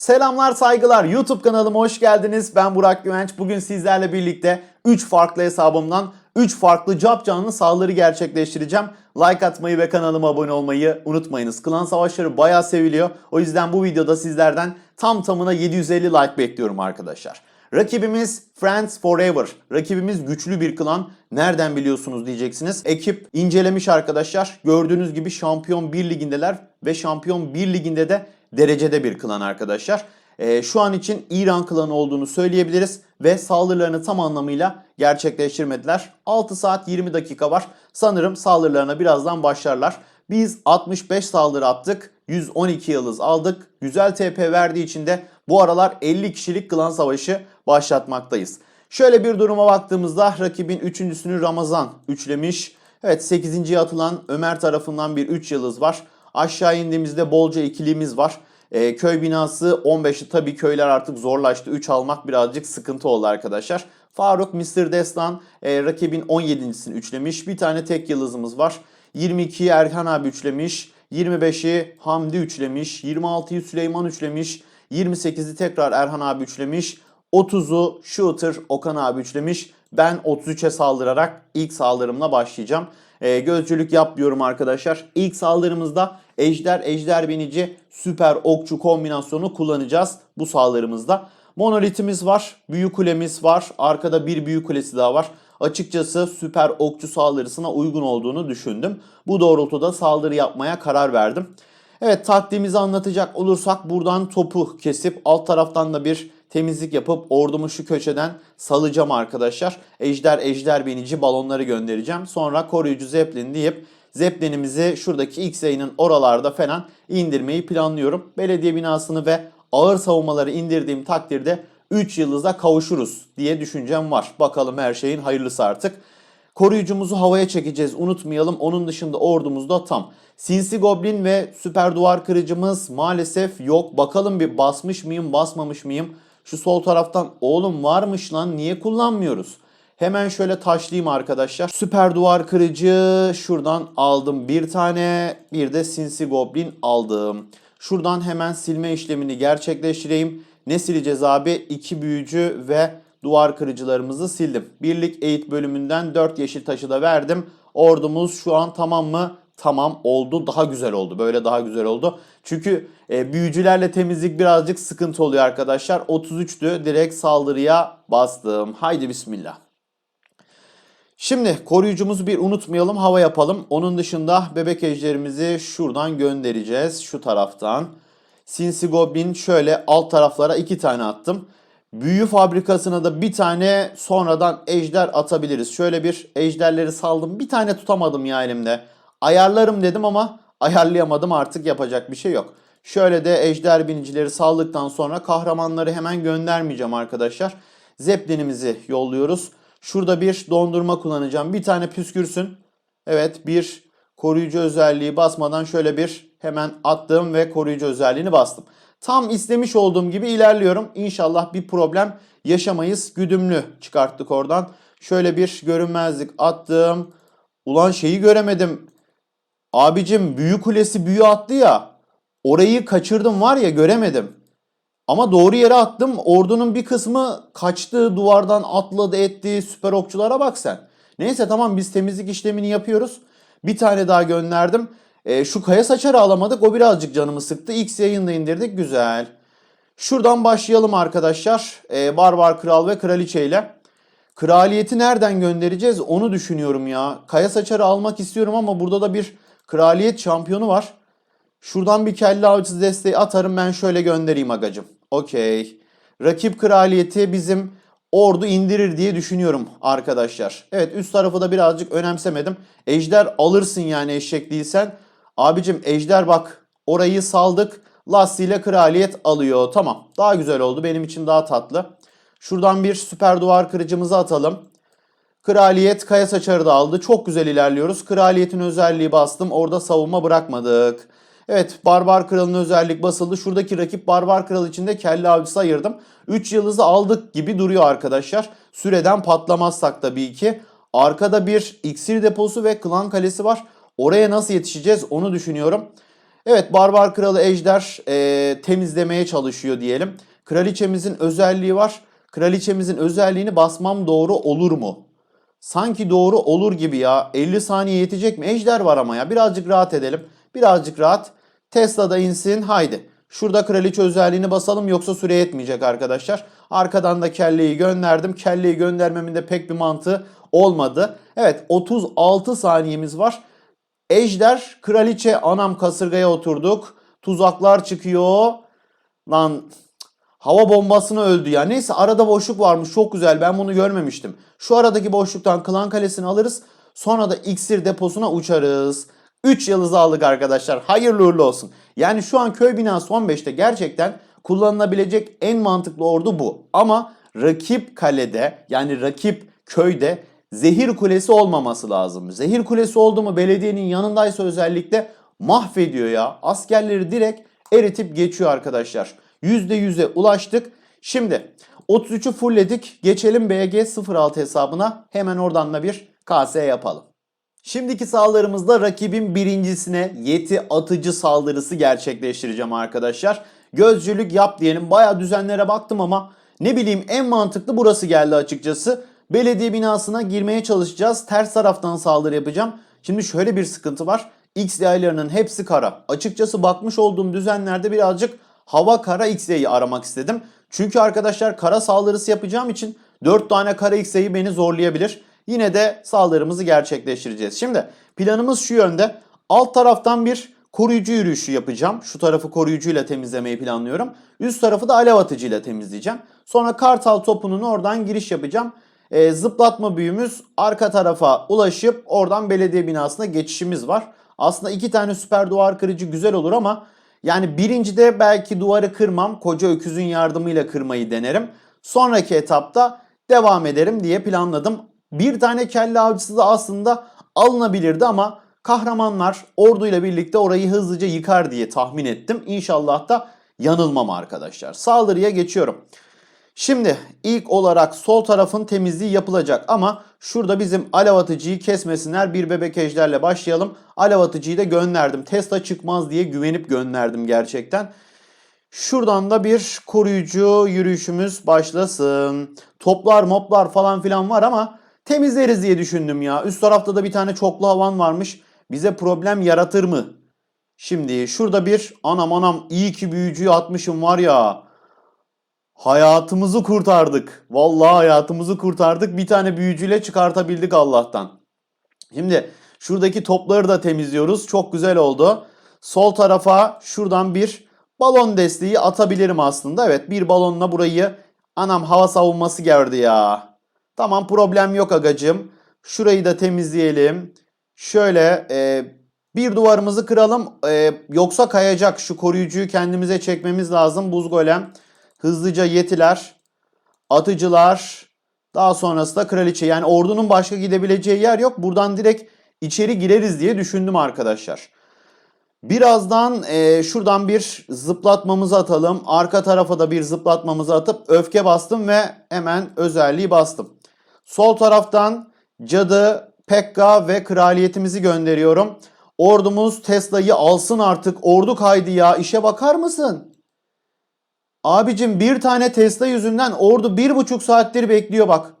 Selamlar saygılar YouTube kanalıma hoş geldiniz. Ben Burak Güvenç. Bugün sizlerle birlikte 3 farklı hesabımdan 3 farklı cap canlı saldırı gerçekleştireceğim. Like atmayı ve kanalıma abone olmayı unutmayınız. Klan savaşları bayağı seviliyor. O yüzden bu videoda sizlerden tam tamına 750 like bekliyorum arkadaşlar. Rakibimiz Friends Forever. Rakibimiz güçlü bir klan. Nereden biliyorsunuz diyeceksiniz. Ekip incelemiş arkadaşlar. Gördüğünüz gibi Şampiyon 1 ligindeler ve Şampiyon 1 liginde de derecede bir klan arkadaşlar. Ee, şu an için İran klanı olduğunu söyleyebiliriz ve saldırılarını tam anlamıyla gerçekleştirmediler. 6 saat 20 dakika var. Sanırım saldırılarına birazdan başlarlar. Biz 65 saldırı attık. 112 yıldız aldık. Güzel TP verdiği için de bu aralar 50 kişilik klan savaşı başlatmaktayız. Şöyle bir duruma baktığımızda rakibin üçüncüsünü Ramazan üçlemiş. Evet 8. atılan Ömer tarafından bir 3 yıldız var. Aşağı indiğimizde bolca ikiliğimiz var. Ee, köy binası 15'i tabii köyler artık zorlaştı. 3 almak birazcık sıkıntı oldu arkadaşlar. Faruk Mr. Destan e, rakibin 17.sini üçlemiş. Bir tane tek yıldızımız var. 22'yi Erkan abi üçlemiş. 25'i Hamdi üçlemiş. 26'yı Süleyman üçlemiş. 28'i tekrar Erhan abi üçlemiş. 30'u Shooter Okan abi üçlemiş. Ben 33'e saldırarak ilk saldırımla başlayacağım. Ee, gözcülük yap diyorum arkadaşlar. İlk saldırımızda Ejder Ejder Binici Süper Okçu kombinasyonu kullanacağız bu saldırımızda. Monolitimiz var, büyük kulemiz var, arkada bir büyük kulesi daha var. Açıkçası süper okçu saldırısına uygun olduğunu düşündüm. Bu doğrultuda saldırı yapmaya karar verdim. Evet taktiğimizi anlatacak olursak buradan topu kesip alt taraftan da bir temizlik yapıp ordumu şu köşeden salacağım arkadaşlar. Ejder ejder binici balonları göndereceğim. Sonra koruyucu zeppelin deyip zeppelinimizi şuradaki X oralarda falan indirmeyi planlıyorum. Belediye binasını ve ağır savunmaları indirdiğim takdirde 3 yıldızda kavuşuruz diye düşüncem var. Bakalım her şeyin hayırlısı artık. Koruyucumuzu havaya çekeceğiz unutmayalım. Onun dışında ordumuz da tam. Sinsi Goblin ve süper duvar kırıcımız maalesef yok. Bakalım bir basmış mıyım basmamış mıyım? Şu sol taraftan oğlum varmış lan niye kullanmıyoruz? Hemen şöyle taşlayayım arkadaşlar. Süper duvar kırıcı şuradan aldım bir tane. Bir de sinsi goblin aldım. Şuradan hemen silme işlemini gerçekleştireyim. Ne sileceğiz abi? İki büyücü ve duvar kırıcılarımızı sildim. Birlik eğit bölümünden 4 yeşil taşı da verdim. Ordumuz şu an tamam mı? Tamam oldu. Daha güzel oldu. Böyle daha güzel oldu. Çünkü e, büyücülerle temizlik birazcık sıkıntı oluyor arkadaşlar. 33'tü. Direkt saldırıya bastım. Haydi bismillah. Şimdi koruyucumuzu bir unutmayalım hava yapalım. Onun dışında bebek ejderimizi şuradan göndereceğiz. Şu taraftan. Sinsi Goblin şöyle alt taraflara iki tane attım. Büyü fabrikasına da bir tane sonradan ejder atabiliriz. Şöyle bir ejderleri saldım. Bir tane tutamadım ya elimde. Ayarlarım dedim ama ayarlayamadım artık yapacak bir şey yok. Şöyle de ejder binicileri saldıktan sonra kahramanları hemen göndermeyeceğim arkadaşlar. Zeppelinimizi yolluyoruz. Şurada bir dondurma kullanacağım. Bir tane püskürsün. Evet bir koruyucu özelliği basmadan şöyle bir hemen attım ve koruyucu özelliğini bastım. Tam istemiş olduğum gibi ilerliyorum. İnşallah bir problem yaşamayız. Güdümlü çıkarttık oradan. Şöyle bir görünmezlik attım. Ulan şeyi göremedim. Abicim büyü kulesi büyü attı ya. Orayı kaçırdım var ya göremedim. Ama doğru yere attım. Ordunun bir kısmı kaçtı, duvardan atladı etti. Süper okçulara bak sen. Neyse tamam biz temizlik işlemini yapıyoruz. Bir tane daha gönderdim. E, şu kaya saçarı alamadık. O birazcık canımı sıktı. X yayında indirdik. Güzel. Şuradan başlayalım arkadaşlar. E, Barbar Kral ve Kraliçe ile. Kraliyeti nereden göndereceğiz onu düşünüyorum ya. Kaya saçarı almak istiyorum ama burada da bir kraliyet şampiyonu var. Şuradan bir kelle avcısı desteği atarım ben şöyle göndereyim agacım. Okey. Rakip kraliyeti bizim ordu indirir diye düşünüyorum arkadaşlar. Evet üst tarafı da birazcık önemsemedim. Ejder alırsın yani eşek değilsen. Abicim ejder bak orayı saldık. Lassi ile kraliyet alıyor. Tamam daha güzel oldu benim için daha tatlı. Şuradan bir süper duvar kırıcımızı atalım. Kraliyet kaya saçarı da aldı. Çok güzel ilerliyoruz. Kraliyetin özelliği bastım. Orada savunma bırakmadık. Evet Barbar Kral'ın özellik basıldı. Şuradaki rakip Barbar Kral için de kelle avcısı ayırdım. 3 yıldızı aldık gibi duruyor arkadaşlar. Süreden patlamazsak tabii ki. Arkada bir iksir deposu ve klan kalesi var. Oraya nasıl yetişeceğiz onu düşünüyorum. Evet Barbar Kralı Ejder e, temizlemeye çalışıyor diyelim. Kraliçemizin özelliği var. Kraliçemizin özelliğini basmam doğru olur mu? Sanki doğru olur gibi ya. 50 saniye yetecek mi? Ejder var ama ya. Birazcık rahat edelim. Birazcık rahat. Tesla'da insin. Haydi. Şurada kraliçe özelliğini basalım yoksa süre yetmeyecek arkadaşlar. Arkadan da kelleyi gönderdim. Kelleyi göndermemin de pek bir mantığı olmadı. Evet 36 saniyemiz var. Ejder, kraliçe, anam kasırgaya oturduk. Tuzaklar çıkıyor. Lan hava bombasına öldü ya. Neyse arada boşluk varmış çok güzel ben bunu görmemiştim. Şu aradaki boşluktan klan kalesini alırız. Sonra da iksir deposuna uçarız. 3 yıldız aldık arkadaşlar. Hayırlı uğurlu olsun. Yani şu an köy binası 15'te gerçekten kullanılabilecek en mantıklı ordu bu. Ama rakip kalede yani rakip köyde zehir kulesi olmaması lazım. Zehir kulesi oldu mu belediyenin yanındaysa özellikle mahvediyor ya. Askerleri direkt eritip geçiyor arkadaşlar. %100'e ulaştık. Şimdi 33'ü fullledik. Geçelim BG06 hesabına. Hemen oradan da bir KS yapalım. Şimdiki saldırımızda rakibin birincisine yeti atıcı saldırısı gerçekleştireceğim arkadaşlar. Gözcülük yap diyelim. Baya düzenlere baktım ama ne bileyim en mantıklı burası geldi açıkçası. Belediye binasına girmeye çalışacağız. Ters taraftan saldırı yapacağım. Şimdi şöyle bir sıkıntı var. X yaylarının hepsi kara. Açıkçası bakmış olduğum düzenlerde birazcık hava kara X-Ray'i aramak istedim. Çünkü arkadaşlar kara saldırısı yapacağım için 4 tane kara X-Ray beni zorlayabilir. Yine de saldırımızı gerçekleştireceğiz. Şimdi planımız şu yönde. Alt taraftan bir koruyucu yürüyüşü yapacağım. Şu tarafı koruyucuyla temizlemeyi planlıyorum. Üst tarafı da alev atıcıyla temizleyeceğim. Sonra kartal topunun oradan giriş yapacağım. E, zıplatma büyümüz arka tarafa ulaşıp oradan belediye binasına geçişimiz var. Aslında iki tane süper duvar kırıcı güzel olur ama yani birincide belki duvarı kırmam. Koca öküzün yardımıyla kırmayı denerim. Sonraki etapta devam ederim diye planladım. Bir tane kelle avcısı da aslında alınabilirdi ama kahramanlar orduyla birlikte orayı hızlıca yıkar diye tahmin ettim. İnşallah da yanılmam arkadaşlar. Saldırıya geçiyorum. Şimdi ilk olarak sol tarafın temizliği yapılacak ama şurada bizim alev atıcıyı kesmesinler. Bir bebek ejderle başlayalım. Alev atıcıyı da gönderdim. Tesla çıkmaz diye güvenip gönderdim gerçekten. Şuradan da bir koruyucu yürüyüşümüz başlasın. Toplar moplar falan filan var ama temizleriz diye düşündüm ya. Üst tarafta da bir tane çoklu havan varmış. Bize problem yaratır mı? Şimdi şurada bir anam anam iyi ki büyücüyü atmışım var ya. Hayatımızı kurtardık. Vallahi hayatımızı kurtardık. Bir tane büyücüyle çıkartabildik Allah'tan. Şimdi şuradaki topları da temizliyoruz. Çok güzel oldu. Sol tarafa şuradan bir balon desteği atabilirim aslında. Evet bir balonla burayı anam hava savunması geldi ya. Tamam problem yok agacım. Şurayı da temizleyelim. Şöyle e, bir duvarımızı kıralım. E, yoksa kayacak. Şu koruyucuyu kendimize çekmemiz lazım. Buz golem. Hızlıca yetiler. Atıcılar. Daha sonrası da kraliçe. Yani ordunun başka gidebileceği yer yok. Buradan direkt içeri gireriz diye düşündüm arkadaşlar. Birazdan e, şuradan bir zıplatmamızı atalım. Arka tarafa da bir zıplatmamızı atıp öfke bastım ve hemen özelliği bastım. Sol taraftan cadı, Pekka ve kraliyetimizi gönderiyorum. Ordumuz Tesla'yı alsın artık. Ordu kaydı ya. İşe bakar mısın? Abicim bir tane Tesla yüzünden ordu bir buçuk saattir bekliyor bak.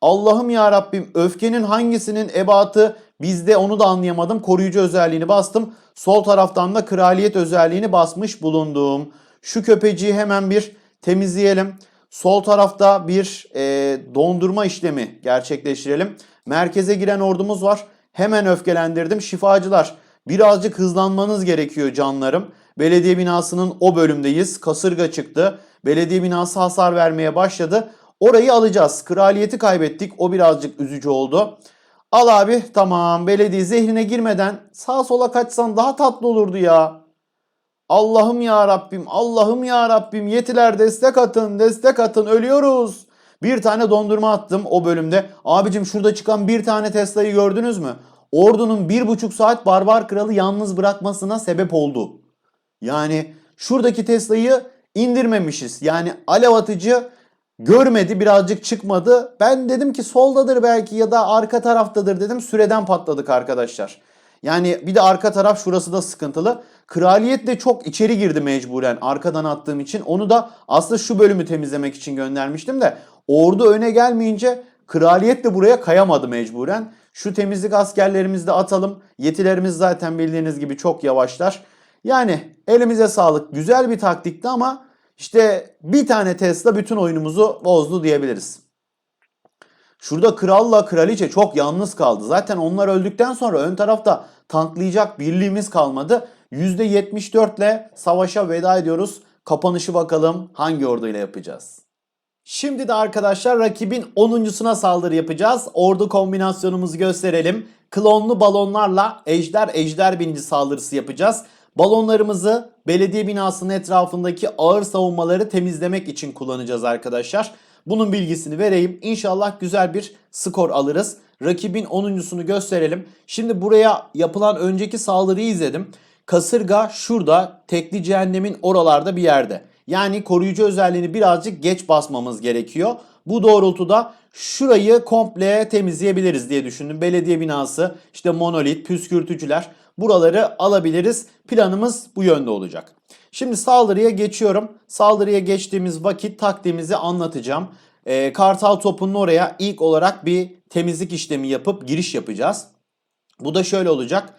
Allah'ım ya Rabbim öfkenin hangisinin ebatı bizde onu da anlayamadım. Koruyucu özelliğini bastım. Sol taraftan da kraliyet özelliğini basmış bulundum. Şu köpeciyi hemen bir temizleyelim. Sol tarafta bir e, dondurma işlemi gerçekleştirelim. Merkeze giren ordumuz var. Hemen öfkelendirdim. Şifacılar birazcık hızlanmanız gerekiyor canlarım. Belediye binasının o bölümdeyiz. Kasırga çıktı. Belediye binası hasar vermeye başladı. Orayı alacağız. Kraliyeti kaybettik. O birazcık üzücü oldu. Al abi tamam belediye zehrine girmeden sağa sola kaçsan daha tatlı olurdu ya. Allah'ım ya Rabbim, Allah'ım ya Rabbim yetiler destek atın, destek atın ölüyoruz. Bir tane dondurma attım o bölümde. Abicim şurada çıkan bir tane Tesla'yı gördünüz mü? Ordunun bir buçuk saat barbar kralı yalnız bırakmasına sebep oldu. Yani şuradaki Tesla'yı indirmemişiz. Yani alev atıcı görmedi birazcık çıkmadı. Ben dedim ki soldadır belki ya da arka taraftadır dedim. Süreden patladık arkadaşlar. Yani bir de arka taraf şurası da sıkıntılı. Kraliyet de çok içeri girdi mecburen arkadan attığım için. Onu da aslında şu bölümü temizlemek için göndermiştim de ordu öne gelmeyince kraliyet de buraya kayamadı mecburen. Şu temizlik askerlerimizi de atalım. Yetilerimiz zaten bildiğiniz gibi çok yavaşlar. Yani elimize sağlık. Güzel bir taktikti ama işte bir tane Tesla bütün oyunumuzu bozdu diyebiliriz. Şurada kralla kraliçe çok yalnız kaldı. Zaten onlar öldükten sonra ön tarafta tanklayacak birliğimiz kalmadı. %74 ile savaşa veda ediyoruz. Kapanışı bakalım hangi orduyla yapacağız. Şimdi de arkadaşlar rakibin 10.suna saldırı yapacağız. Ordu kombinasyonumuzu gösterelim. Klonlu balonlarla ejder ejder binici saldırısı yapacağız. Balonlarımızı belediye binasının etrafındaki ağır savunmaları temizlemek için kullanacağız arkadaşlar. Bunun bilgisini vereyim. İnşallah güzel bir skor alırız. Rakibin 10.sunu gösterelim. Şimdi buraya yapılan önceki saldırıyı izledim. Kasırga şurada tekli cehennemin oralarda bir yerde. Yani koruyucu özelliğini birazcık geç basmamız gerekiyor. Bu doğrultuda şurayı komple temizleyebiliriz diye düşündüm. Belediye binası, işte monolit, püskürtücüler buraları alabiliriz. Planımız bu yönde olacak. Şimdi saldırıya geçiyorum. Saldırıya geçtiğimiz vakit taktiğimizi anlatacağım. Ee, Kartal topunun oraya ilk olarak bir temizlik işlemi yapıp giriş yapacağız. Bu da şöyle olacak.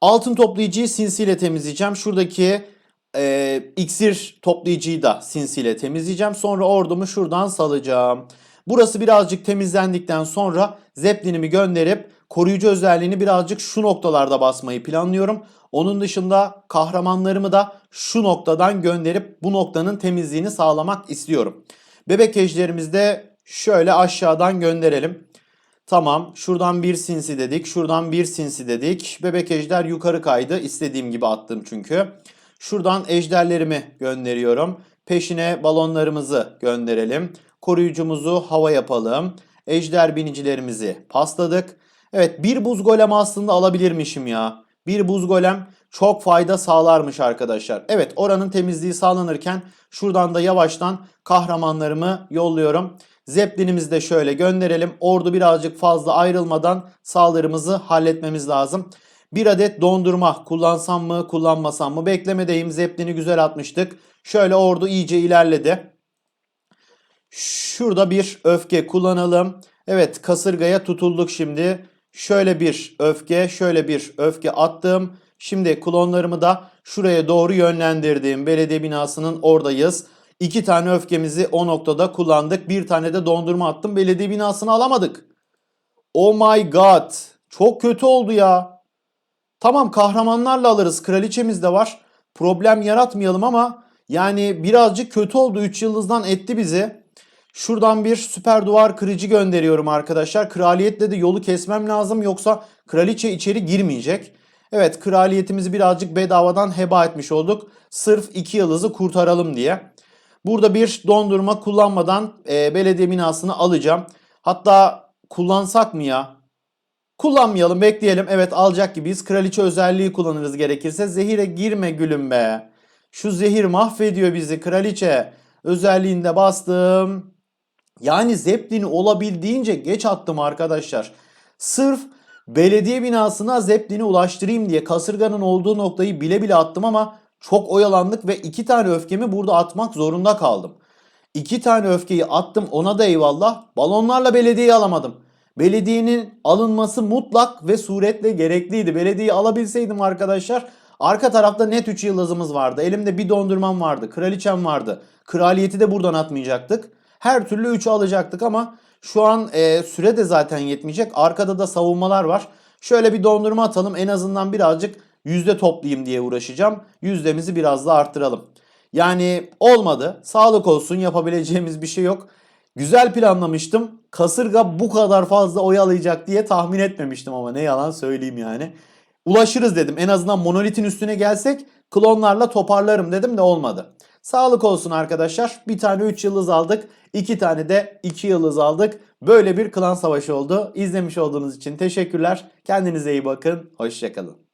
Altın toplayıcıyı sinsiyle temizleyeceğim. Şuradaki e, iksir toplayıcıyı da sinsiyle temizleyeceğim. Sonra ordumu şuradan salacağım. Burası birazcık temizlendikten sonra zeplinimi gönderip koruyucu özelliğini birazcık şu noktalarda basmayı planlıyorum. Onun dışında kahramanlarımı da şu noktadan gönderip bu noktanın temizliğini sağlamak istiyorum. Bebek ejderimizi de şöyle aşağıdan gönderelim. Tamam şuradan bir sinsi dedik. Şuradan bir sinsi dedik. Bebek ejder yukarı kaydı. İstediğim gibi attım çünkü. Şuradan ejderlerimi gönderiyorum. Peşine balonlarımızı gönderelim. Koruyucumuzu hava yapalım. Ejder binicilerimizi pasladık. Evet bir buz golem aslında alabilirmişim ya. Bir buz golem çok fayda sağlarmış arkadaşlar. Evet oranın temizliği sağlanırken şuradan da yavaştan kahramanlarımı yolluyorum. Zeplinimizi de şöyle gönderelim. Ordu birazcık fazla ayrılmadan saldırımızı halletmemiz lazım. Bir adet dondurma kullansam mı kullanmasam mı beklemedeyim. Zeplini güzel atmıştık. Şöyle ordu iyice ilerledi. Şurada bir öfke kullanalım. Evet kasırgaya tutulduk şimdi. Şöyle bir öfke, şöyle bir öfke attım. Şimdi klonlarımı da şuraya doğru yönlendirdim. Belediye binasının oradayız. İki tane öfkemizi o noktada kullandık. Bir tane de dondurma attım. Belediye binasını alamadık. Oh my god. Çok kötü oldu ya. Tamam kahramanlarla alırız. Kraliçemiz de var. Problem yaratmayalım ama yani birazcık kötü oldu. 3 yıldızdan etti bizi. Şuradan bir süper duvar kırıcı gönderiyorum arkadaşlar. Kraliyetle de yolu kesmem lazım yoksa kraliçe içeri girmeyecek. Evet kraliyetimizi birazcık bedavadan heba etmiş olduk. Sırf 2 yıldızı kurtaralım diye. Burada bir dondurma kullanmadan e, belediye binasını alacağım. Hatta kullansak mı ya? Kullanmayalım bekleyelim. Evet alacak gibiyiz. Kraliçe özelliği kullanırız gerekirse. Zehire girme gülüm be. Şu zehir mahvediyor bizi kraliçe. Özelliğinde bastım. Yani Zeppelin'i olabildiğince geç attım arkadaşlar. Sırf belediye binasına Zeppelin'i ulaştırayım diye kasırganın olduğu noktayı bile bile attım ama çok oyalandık ve iki tane öfkemi burada atmak zorunda kaldım. İki tane öfkeyi attım ona da eyvallah. Balonlarla belediyeyi alamadım. Belediyenin alınması mutlak ve suretle gerekliydi. Belediyeyi alabilseydim arkadaşlar arka tarafta net 3 yıldızımız vardı. Elimde bir dondurmam vardı. Kraliçem vardı. Kraliyeti de buradan atmayacaktık. Her türlü 3'ü alacaktık ama şu an e, süre de zaten yetmeyecek. Arkada da savunmalar var. Şöyle bir dondurma atalım en azından birazcık yüzde toplayayım diye uğraşacağım. Yüzdemizi biraz da arttıralım. Yani olmadı. Sağlık olsun yapabileceğimiz bir şey yok. Güzel planlamıştım. Kasırga bu kadar fazla oyalayacak diye tahmin etmemiştim ama ne yalan söyleyeyim yani. Ulaşırız dedim. En azından monolitin üstüne gelsek klonlarla toparlarım dedim de olmadı. Sağlık olsun arkadaşlar. Bir tane 3 yıldız aldık. 2 tane de 2 yıldız aldık. Böyle bir klan savaşı oldu. İzlemiş olduğunuz için teşekkürler. Kendinize iyi bakın. Hoşçakalın.